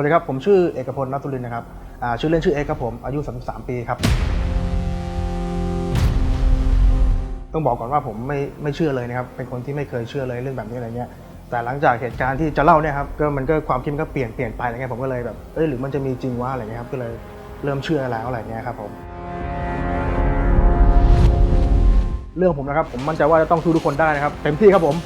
วัสดีครับ ผมชื่อเอกพลนัทสุรินนะครับชื่อเล่นชื่อเอกครับผม อายุ 33 ปีครับ ต้องบอกก่อนว่าผมไม่ไม่เชื่อเลยนะครับ เป็นคนที่ไม่เคยเชื่อเลยเรื่องแบบนี้อะไรเงี้ย แต่หลังจากเหตุการณ์ที่จะเล่าเนี่ยครับ ก็มันก็ความคิดมันก็เปลี่ยนเปลี่ยนไปอะไรเงี้ย ผมก็เลยแบบ เอ้ยหรือมันจะมีจริงวะอะไรเงี้ยครับ ก็เลยเริ่มเชื่อแล้วอะไรเงี้ยครับผมเรื่องผมนะครับ ผมมั่นใจว่าจะต้องสู้ทุกคนได้นะครับ เต็มที่ครับผม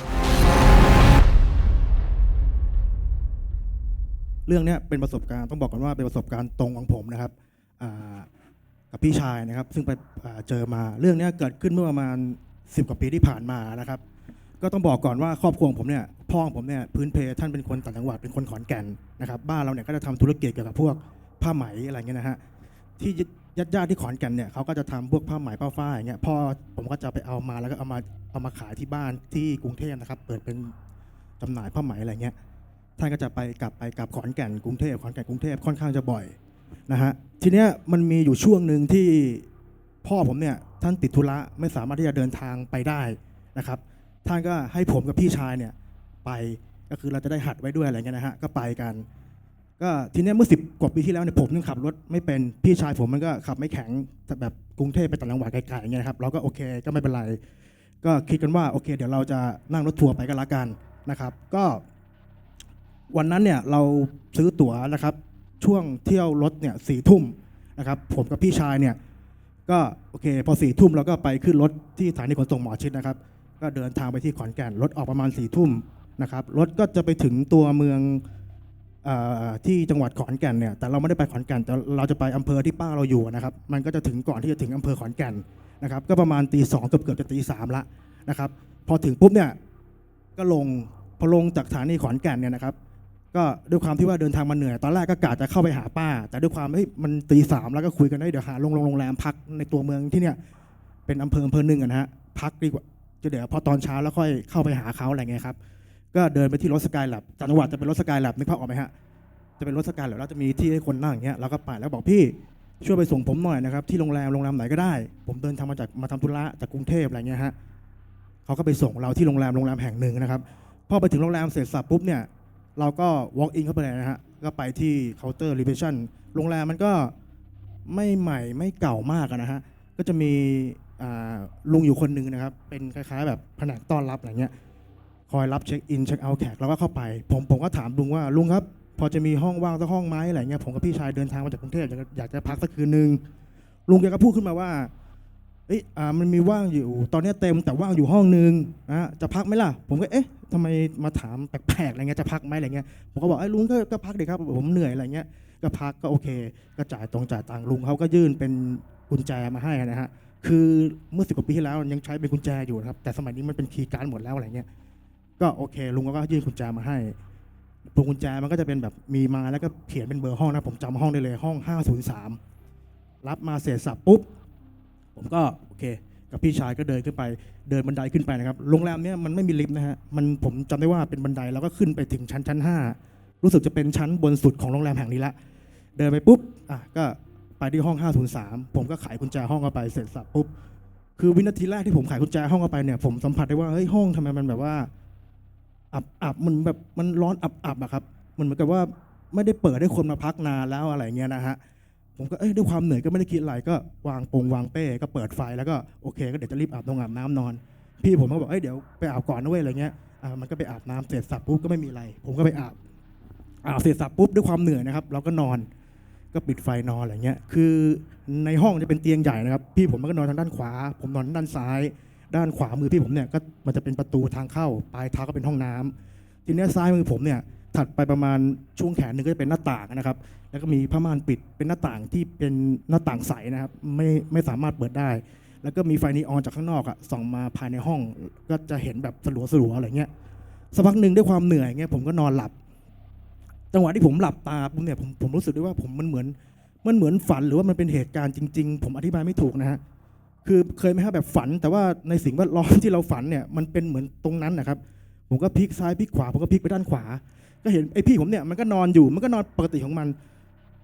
เรื่องนี้เป็นประสบการณ์ต้องบอกก่อนว่าเป็นประสบการณ์ตรงของผมนะครับกับพี่ชายนะครับ ซึ่งไปเจอมาเรื่องนี้เกิดขึ้นเมื่อประมาณ 10 กว่าปีที่ผ่านมานะครับ ก็ต้องบอกก่อนว่าครอบครัวของผมเนี่ยพ่อของผมเนี่ยพื้นเพท่านเป็นคนต่างจังหวัดเป็นคนขอนแก่นนะครับ บ้านเราเนี่ยก็จะทำธุรกิจเกี่ยวกับพวกผ้าไหมอะไรเงี้ยนะฮะที่ญาติญาติที่ขอนแก่นเนี่ยเขาก็จะทำพวกผ้าไหมผ้าฝ้ายอย่างเงี้ยพ่อผมก็จะไปเอามาแล้วก็เอามาเอามาขายที่บ้านที่กรุงเทพนะครับ เปิดเป็นจำหน่ายผ้าไหมอะไรเงี้ย ท่านก็จะไปกลับไปกลับขอนแก่นกรุงเทพขอนแก่นกรุงเทพค่อนข้างจะบ่อยนะฮะทีเนี้ยมันมีอยู่ช่วงหนึ่งที่พ่อผมเนี่ยท่านติดธุระไม่สามารถที่จะเดินทางไปได้นะครับ ท่านก็ให้ผมกับพี่ชายเนี่ยไปก็คือเราจะได้หัดไว้ด้วยอะไรเงี้ยนะฮะก็ไปกัน ก็ทีเนี้ยเมื่อสิบกว่าปีที่แล้วเนี่ยผมยังขับรถไม่เป็นพี่ชายผมมันก็ขับไม่แข็งแบบกรุงเทพไปต่างจังหวัดไกลๆอย่างเงี้ยนะครับเราก็โอเคก็ไม่เป็นไร ก็คิดกันว่าโอเค เดี๋ยวเราจะนั่งรถทัวร์ไปกันละกันนะครับ ก็ วันนั้นเนี่ยเราซื้อตั๋วนะครับช่วงเที่ยวรถเนี่ยสี่ทุ่มนะครับผมกับพี่ชายเนี่ยก็โอเคพอสี่ทุ่มเราก็ไปขึ้นรถที่สถานีขนส่งหมอชิดนะครับ ก็เดินทางไปที่ขอนแก่นรถออกประมาณสี่ทุ่มนะครับรถก็จะไปถึงตัวเมืองอที่จังหวัดขอนแก่นเนี่ยแต่เราไม่ได้ไปขอนแก่นแต่เราจะไปอำเภอที่ป้าเราอยู่นะครับมันก็จะถึงก่อนที่จะถึงอำเภอขอนแก่นนะครับก็ประมาณตีสองเกือบเกือบจะตีสามละนะครับพอถึงปุ๊บเนี่ยก็ลงพอลงจากสถานีขอนแก่นเนี่ยนะครับ ก็ด้วยความที่ว่าเดินทางมาเหนื่อย ตอนแรกก็กะจะเข้าไปหาป้า แต่ด้วยความเฮ้ยมันตีสามแล้วก็คุยกันได้เดี๋ยวหาโรงโรงแรมพักในตัวเมืองที่เนี่ยเป็นอำเภออำเภอหนึ่งอะนะฮะพักดีกว่าจะเดี๋ยวพอตอนเช้าแล้วค่อยเข้าไปหาเขาอะไรเงี้ยครับก็เดินไปที่รถสกายแลบจังหวัดจะเป็นรถสกายแลบนึกภาพออกไหมฮะจะเป็นรถสกายแลบแล้วจะมีที่ให้คนนั่งอย่างเงี้ยเราก็ไปแล้วบอกพี่ช่วยไปส่งผมหน่อยนะครับที่โรงแรมโรงแรมไหนก็ได้ ผมเดินทางมาจากมาทำธุระจากกรุงเทพอะไรเงี้ยฮะเขาก็ไปส่งเราที่โรงแรมโรงแรมแห่งหนึ่งนะครับพอไปถึงโรงแรมเสร็จสับปุ๊บเนี่ย เราก็ walk in เข้าไปเลยนะฮะ ก็ไปที่เคาน์เตอร์ reception โรงแรมมันก็ไม่ใหม่ไม่เก่ามากอะนะฮะ ก็จะมีอ่าลุงอยู่คนหนึ่งนะครับ เป็นคล้ายๆ แบบแผนกต้อนรับอะไรเงี้ย คอยรับเช็คอินเช็คเอาท์แขกเราก็เข้าไป ผมผมก็ถามลุงว่าลุงครับ พอจะมีห้องว่างสักห้องไหมอะไรเงี้ย ผมกับพี่ชายเดินทางมาจากกรุงเทพอยากจะอยากจะพักสักคืนนึง ลุงแกก็พูดขึ้นมาว่า เอ้ยอ่ามันมีว่างอยู่ ตอนนี้เต็มแต่ว่างอยู่ห้องนึงนะจะพักไหมล่ะ ผมก็เอ๊ะทำไมมาถามแปลกๆอะไรเงี้ยจะพักไหมอะไรเงี้ยผมก็บอกไอ้ลุงก็ก็พักดีครับผมเหนื่อยอะไรเงี้ยก็พักก็โอเค ก็จ่ายตรงจ่ายตังลุงเขาก็ยื่นเป็นกุญแจมาให้นะฮะคือเมื่อสิบกว่าปีที่แล้วยังใช้เป็นกุญแจอยู่ครับแต่สมัยนี้มันเป็นคีย์การ์ดหมดแล้วอะไรเงี้ยก็โอเค ลุงก็ยื่นกุญแจมาให้พวงกุญแจมันก็จะเป็นแบบมีมาแล้วก็เขียนเป็นเบอร์ห้องนะผมจำห้องได้เลยห้อง 503 รับมาเสร็จสับปุ๊บ ผมก็โอเค กับพี่ชายก็เดินขึ้นไปเดินบันไดขึ้นไปนะครับโรงแรมเนี้ยมันไม่มีลิฟต์นะฮะมันผมจำได้ว่าเป็นบันไดแล้วก็ขึ้นไปถึงชั้นชั้นห้ารู้สึกจะเป็นชั้นบนสุดของโรงแรมแห่งนี้ละเดินไปปุ๊บอะก็ไปที่ห้อง 503 ผมก็ไขกุญแจห้องเข้าไปเสร็จสับปุ๊บคือวินาทีแรกที่ผมไขกุญแจห้องเข้าไปเนี่ยผมสัมผัสได้ว่าเฮ้ยห้องทำไมมันแบบว่าอับอับมันแบบมันร้อนอับอับอะครับมันเหมือนกับว่าไม่ได้เปิดให้คนมาพักนานแล้วอะไรเงี้ยนะฮะ ผมก็เอ้ยด้วยความเหนื่อยก็ไม่ได้คิดอะไรก็วางปงวางเป้ก็เปิดไฟแล้วก็โอเค ก็เดี๋ยวจะรีบอาบน้ำอาบน้ำนอน พี่ผมก็บอกเอ้ยเดี๋ยวไปอาบก่อนนะเว้ยอะไรเงี้ยอ่ามันก็ไปอาบน้ำเสร็จสับปุ๊บก็ไม่มีอะไร ผมก็ไปอาบอาบเสร็จสับปุ๊บด้วยความเหนื่อยนะครับ เราก็นอนก็ปิดไฟนอนอะไรเงี้ย คือในห้องจะเป็นเตียงใหญ่นะครับ พี่ผมมันก็นอนทางด้านขวา ผมนอนด้านซ้าย ด้านขวามือพี่ผมเนี่ยก็มันจะเป็นประตูทางเข้า ปลายเท้าก็เป็นห้องน้ำทีนี้ซ้ายมือผมเนี่ย ถัดไปประมาณช่วงแขนหนึ่งก็จะเป็นหน้าต่างนะครับ แล้วก็มีผ้าม่านปิดเป็นหน้าต่างที่เป็นหน้าต่างใสนะครับไม่ไม่สามารถเปิดได้ แล้วก็มีไฟนีออนจากข้างนอกอะส่องมาภายในห้องก็จะเห็นแบบสลัวสลัวอะไรเงี้ยสักพักหนึ่งด้วยความเหนื่อยเงี้ยผมก็นอนหลับ จังหวะที่ผมหลับตาปุ๊บเนี่ยผมผมรู้สึกได้ว่าผมมันเหมือนมันเหมือนฝันหรือว่ามันเป็นเหตุการณ์จริง ๆ ผมอธิบายไม่ถูกนะฮะคือเคยไหมฮะแบบฝัน แต่ว่าในสิ่งแวดล้อมที่เราฝันเนี่ยมันเป็นเหมือนตรงนั้นนะครับ ผมก็พลิกซ้ายพลิกขวาผมก็พลิกไปด้านขวา ก็เห็นไอ้พี่ผมเนี่ยมันก็นอนอยู่มันก็นอนปกติของมัน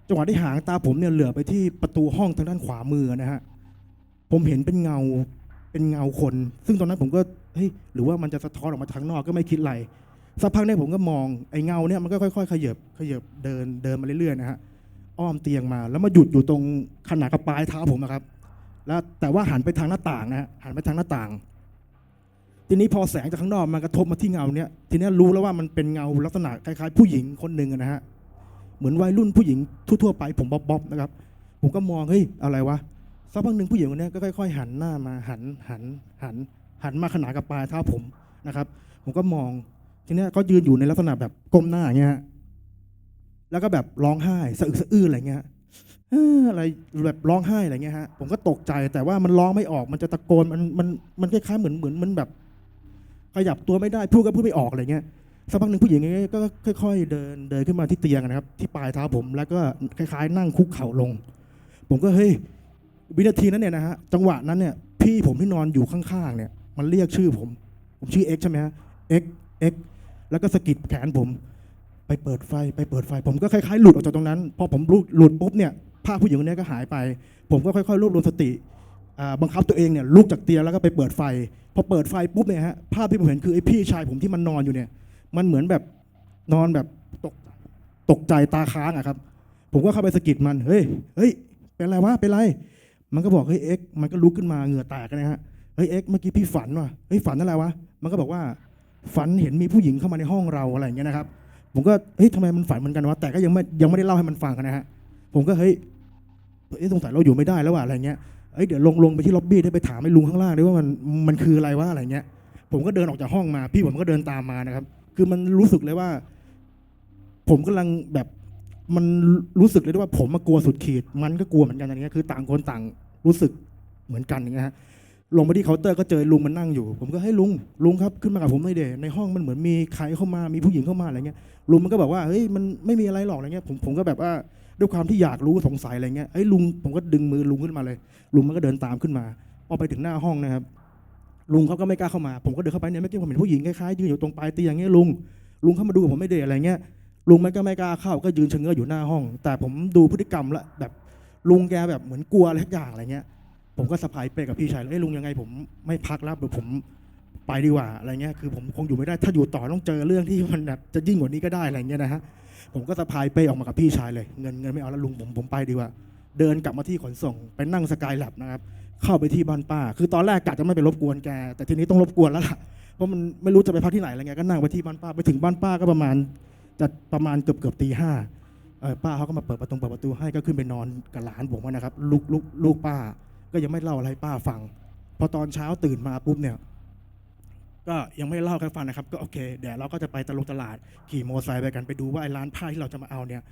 จังหวะที่หางตาผมเนี่ยเหลือไปที่ประตูห้องทางด้านขวามือนะฮะผมเห็นเป็นเงาเป็นเงาคน ซึ่งตอนนั้นผมก็เฮ้ยหรือว่ามันจะสะท้อนออกมาทางนอกก็ไม่คิดอะไรสักพักเนี่ยผมก็มองไอ้เงาเนี่ยมันก็ค่อยๆขยับขยับเดินเดินมาเรื่อยๆนะฮะอ้อมเตียงมาแล้วมาหยุดอยู่ตรงขนาดกับปลายเท้าผมนะครับ แล้วแต่ว่าหันไปทางหน้าต่างนะหันไปทางหน้าต่าง ทีนี้พอแสงจากข้างนอกมันกระทบมาที่เงาเนี่ยทีนี้รู้แล้วว่ามันเป็นเงาลักษณะคล้ายๆ ผู้หญิงคนหนึ่งนะฮะเหมือนวัยรุ่นผู้หญิงทั่วๆไปผมบ๊อบๆนะครับ ผมก็มองเฮ้ยอะไรวะสักพักหนึ่งผู้หญิงคนเนี้ยก็ค่อยๆ หันหน้ามาหันหันหัน หันมาขนานกับปลายเท้าผมนะครับ ผมก็มองทีนี้ยเขายืนอยู่ในลักษณะแบบก้มหน้าอย่างเงี้ยฮะแล้วก็แบบร้องไห้สะอึกสะอื้นอะไรเงี้ยอะไรแบบร้องไห้อะไรเงี้ยฮะผมก็ตกใจแต่ว่ามันร้องไม่ออกมันจะตะโกนมันมันมันคล้ายๆเหมือนเหมือนมันแบบ ขยับตัวไม่ได้พูดก็พูดไม่ออกอะไรเงี้ยสักพักหนึ่งผู้หญิงเงี้ยก็ค่อย ๆ เดินเดินขึ้นมาที่เตียงนะครับ ที่ปลายเท้าผมแล้วก็คล้ายๆ นั่งคุกเข่าลง ผมก็เฮ้ยวินาทีนั้นเนี่ยนะฮะจังหวะนั้นเนี่ยพี่ผมที่นอนอยู่ข้างๆเนี่ยมันเรียกชื่อผม ผมชื่อเอ็กใช่ไหมฮะเอ็กเอ็กแล้วก็สะกิดแขนผม ไปเปิดไฟไปเปิดไฟ ผมก็คล้ายๆหลุดออกจากตรงนั้นพอผมหลุดหลุดปุ๊บเนี่ยภาผู้หญิงคนนี้ก็หายไป ผมก็ค่อยๆรวบรวมสติ บังคับตัวเองเนี่ยลุกจากเตียงแล้วก็ไปเปิดไฟ พอเปิดไฟปุ๊บเนี่ยฮะภาพที่ผมเห็นคือไอ้พี่ชายผมที่มันนอนอยู่เนี่ย มันเหมือนแบบนอนแบบตกตกใจตาค้างอะครับ ผมก็เข้าไปสะกิดมันเฮ้ยเฮ้ยเป็นไรวะเป็นไรมันก็บอกเฮ้ยเอ็กซ์มันก็ลุกขึ้นมาเหงื่อแตกนะฮะเฮ้ยเอ็กซ์เมื่อกี้พี่ฝันว่ะเฮ้ยฝันอะไรวะมันก็บอกว่าฝันเห็นมีผู้หญิงเข้ามาในห้องเราอะไรอย่างเงี้ยนะครับ ผมก็เฮ้ยทำไมมันฝันเหมือนกันวะแต่ก็ยังไม่ยังไม่ได้เล่าให้มันฟังนะฮะผมก็เฮ้ยเอ้ยสงสัยเราอยู่ไม่ได้แล้วว่ะอะไรเงี้ย เอ้ยเดี๋ยวลงลงไปที่ล็อบบี้ได้ไปถามไอ้ลุงข้างล่างด้วยว่ามันมันคืออะไรวะอะไรเงี้ย ผมก็เดินออกจากห้องมา พี่ผมก็เดินตามมานะครับ คือมันรู้สึกเลยว่า ผมกำลังแบบมันรู้สึกเลยด้วยว่า ผมมากลัวสุดขีด มันก็กลัวเหมือนกันอย่างเงี้ยคือ ต่างคนต่างรู้สึกเหมือนกันอย่างเงี้ยฮะลงมาที่เคาน์เตอร์ก็เจอลุงมันนั่งอยู่ ผมก็ให้ลุงลุงครับขึ้นมากับผมหน่อยเดในห้องมันเหมือนมีใครเข้ามามีผู้หญิงเข้ามาอะไรเงี้ยลุงมันก็บอกว่าเฮ้ยมันไม่มีอะไรหรอกอะไรเงี้ยผมผมก็แบบว่า ด้วยความที่อยากรู้สงสัยอะไรเงี้ยเอ้ลุงผมก็ดึงมือลุงขึ้นมาเลย ลุงมันก็เดินตามขึ้นมาพอไปถึงหน้าห้องนะครับ ลุงเขาก็ไม่กล้าเข้ามา ผมก็เดินเข้าไปเนี่ยเมื่อกี้ผมเห็นผู้หญิงคล้ายๆยืนอยู่ตรงปลายเตียงเงี้ยลุงลุงเข้ามาดูผมไม่เดอะไรเงี้ยลุงมันก็ไม่กล้าเข้าก็ยืนชะเง้ออยู่หน้าห้อง แต่ผมดูพฤติกรรมล้วแบบลุงแกแบบเหมือนกลัวอะไรทุกอย่างอะไรเงี้ย ผมก็สะพายเป้กับพี่ชายเลยเอ้ลุงยังไงผมไม่พักแล้วเดี๋ยวผมไปดีกว่าอะไรเงี้ยคือผมคงอยู่ไม่ได้ถ้าอยู่ต่อต้องเจอเรื่องที่มันแบบจะยิ่งกว่านี้ก็ได้อะไรเงี้ยนะฮะ ผมก็สะพายเป้ออกมากับพี่ชายเลย เงินเงินไม่เอาแล้วลุงผมผมไปดีกว่า เดินกลับมาที่ขนส่งไปนั่งสกายแลบนะครับ เข้าไปที่บ้านป้า คือตอนแรกกะจะไม่ไปรบกวนแก แต่ทีนี้ต้องรบกวนแล้วล่ะ เพราะมันไม่รู้จะไปพักที่ไหนอะไรเงี้ย ก็นั่งไปที่บ้านป้า ไปถึงบ้านป้าก็ประมาณจะประมาณเกือบเกือบตีห้าป้าเขาก็มาเปิดประตูเปิดประตูให้ก็ขึ้นไปนอนกับหลานผมนะครับลูกลูกลูกป้า ก็ยังไม่เล่าอะไรป้าฟัง พอตอนเช้าตื่นมาปุ๊บเนี่ย ก็ยังไม่เล่าให้ฟังนะครับ ก็โอเคเดี๋ยวเราก็จะไปตะลงตลาดขี่มอเตอร์ไซค์ไปกันไปดูว่าไอ้ร้านผ้าที่เราจะมาเอาเนี่ย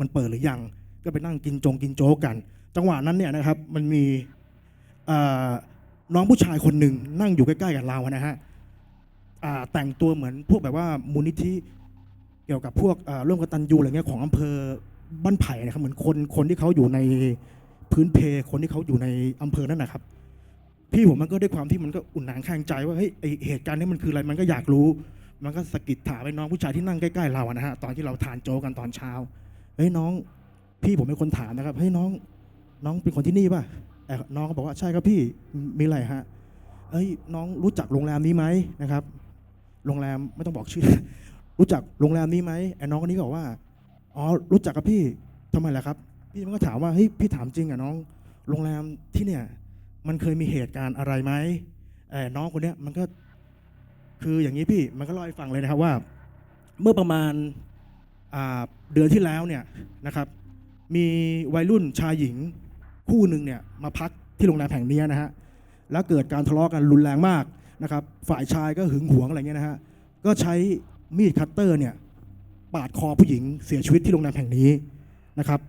มันเปิดหรือยังก็ไปนั่งกินจงกินโจ๊กกัน จังหวะนั้นเนี่ยนะครับมันมีน้องผู้ชายคนหนึ่งนั่งอยู่ใกล้ๆกับเรานะฮะแต่งตัวเหมือนพวกแบบว่ามูลนิธิเกี่ยวกับพวกร่วมกตันยูอะไรเงี้ยของอำเภอบ้านไผ่นะครับเหมือนคนคนที่เขาอยู่ในพื้นเพคนที่เขาอยู่ในอำเภอนั่นนะครับ พี่ผมมันก็ด้วยความที่มันก็อุ่นหนางแข็งใจว่าเฮ้ยไอเหตุการณ์นี้มันคืออะไรมันก็อยากรู้ มันก็สะกิดถามไปน้องผู้ชายที่นั่งใกล้ๆเราอะนะฮะตอนที่เราทานโจ๊กกันตอนเช้าเฮ้ยน้อง พี่ผมเป็นคนถามนะครับเฮ้ยน้อง น้องเป็นคนที่นี่ป่ะแต่น้องก็บอกว่าใช่ครับพี่มีอะไรฮะเอ้ยน้องรู้จักโรงแรมนี้ไหมนะครับ โรงแรมไม่ต้องบอกชื่อ รู้จักโรงแรมนี้ไหมไอ้น้องคนนี้ก็บอกว่าอ๋อรู้จักกับพี่ทำไมล่ะครับ พี่มันก็ถามว่าเฮ้ยพี่ถามจริงอะน้อง โรงแรมที่เนี่ย มันเคยมีเหตุการณ์อะไรไหมเออน้องคนเนี้ยมันก็คืออย่างนี้พี่มันก็เล่าให้ฟังเลยนะครับว่า เมื่อประมาณาเดือนที่แล้วเนี่ยนะครับ มีวัยรุ่นชายหญิงคู่หนึ่งเนี่ยมาพักที่โรงแรมแห่งนี้นะฮะแล้วเกิดการทะเลาะกันรุนแรงมากนะครับ ฝ่ายชายก็หึงหวงอะไรเงี้ยนะฮะก็ใช้มีดคัตเตอร์เนี่ยปาดคอผู้หญิงเสียชีวิตที่โรงแรมแห่งนี้นะครับ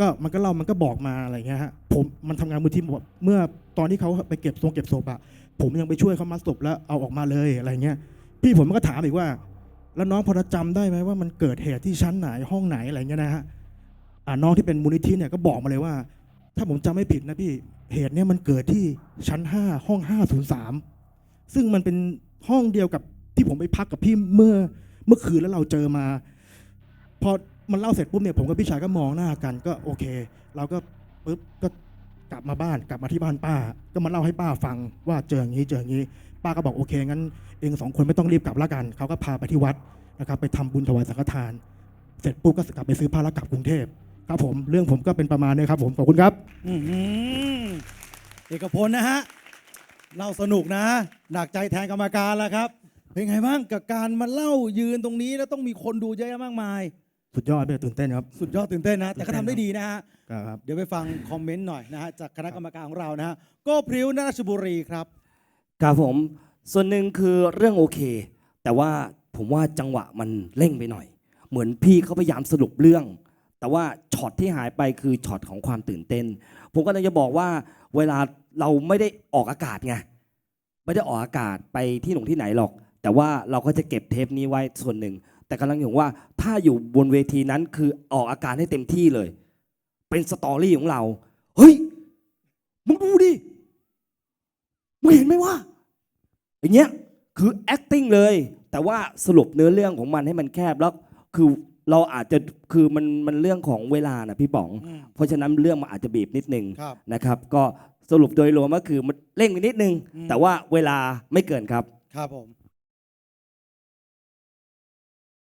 ก็มันก็เล่ามันก็บอกมาอะไรเงี้ยฮะผมมันทำงานมือทีมเมื่อตอนที่เขาไปเก็บทรงเก็บศพอะผมยังไปช่วยเขามัดศพแล้วเอาออกมาเลยอะไรเงี้ยพี่ผมมันก็ถามอีกว่า แล้วน้องพอจะจำได้ไหมว่ามันเกิดเหตุที่ชั้นไหนห้องไหนอะไรเงี้ยนะฮะอ่าน้องที่เป็นมูลนิธิเนี่ยก็บอกมาเลยว่า ถ้าผมจำไม่ผิดนะพี่เหตุเนี่ยมันเกิดที่ชั้น 5 ห้อง 503 ซึ่งมันเป็นห้องเดียวกับที่ผมไปพักกับพี่เมื่อเมื่อคืนแล้วเราเจอมาพอ มันเล่าเสร็จปุ๊บเนี่ยผมกับพี่ชายก็มองหน้ากันก็โอเค เราก็ปุ๊บก็กลับมาบ้านกลับมาที่บ้านป้า ก็มาเล่าให้ป้าฟังว่าเจออย่างนี้เจออย่างนี้ ป้าก็บอกโอเคงั้นเองสองคนไม่ต้องรีบกลับละกันเขาก็พาไปที่วัดนะครับไปทำบุญถวายสังฆทาน เสร็จปุ๊บก็กลับไปซื้อผ้าแล้วกลับกรุงเทพครับผมเรื่องผมก็เป็นประมาณนี้ครับ ผมขอบคุณครับอเอกพลนะฮะเล่าสนุกนะหนักใจแทนกรรมการแล้วครับ เป็นไงบ้างกับการมาเล่ายืนตรงนี้แล้วต้องมีคนดูเยอะแยะมากมาย สุดยอดเลยตื่นเต้นครับ สุดยอดตื่นเต้นนะ แต่ก็ทำได้ดีนะฮะ ครับ เดี๋ยวไปฟังคอมเมนต์หน่อยนะฮะ จากคณะกรรมการของเรานะฮะโก็พริ้วนาราชบุรีครับ ครับผม ส่วนหนึ่งคือเรื่องโอเค แต่ว่าผมว่าจังหวะมันเร่งไปหน่อย เหมือนพี่เขาพยายามสรุปเรื่อง แต่ว่าช็อตที่หายไปคือช็อตของความตื่นเต้น ผมก็เลยจะบอกว่าเวลาเราไม่ได้ออกอากาศไง ไม่ได้ออกอากาศไปที่หนงที่ไหนหรอก แต่ว่าเราก็จะเก็บเทปนี้ไว้ส่วนหนึ่ง แต่กำลังอยู่ว่าถ้าอยู่บนเวทีนั้นคือออกอาการให้เต็มที่เลย เป็นสตอรี่ของเรา เฮ้ย มึงดูดิ มึงเห็นไหมว่าอย่างเงี้ยคือ acting เลย แต่ว่าสรุปเนื้อเรื่องของมันให้มันแคบแล้วคือเราอาจจะคือมันมันเรื่องของเวลานะพี่ป๋องอืมเพราะฉะนั้นเรื่องมันอาจจะบีบนิดนึงครับนะครับ ก็สรุปโดยรวมก็คือมันเร่งไปนิดนึงอืมแต่ว่าเวลาไม่เกินครับ ครับผม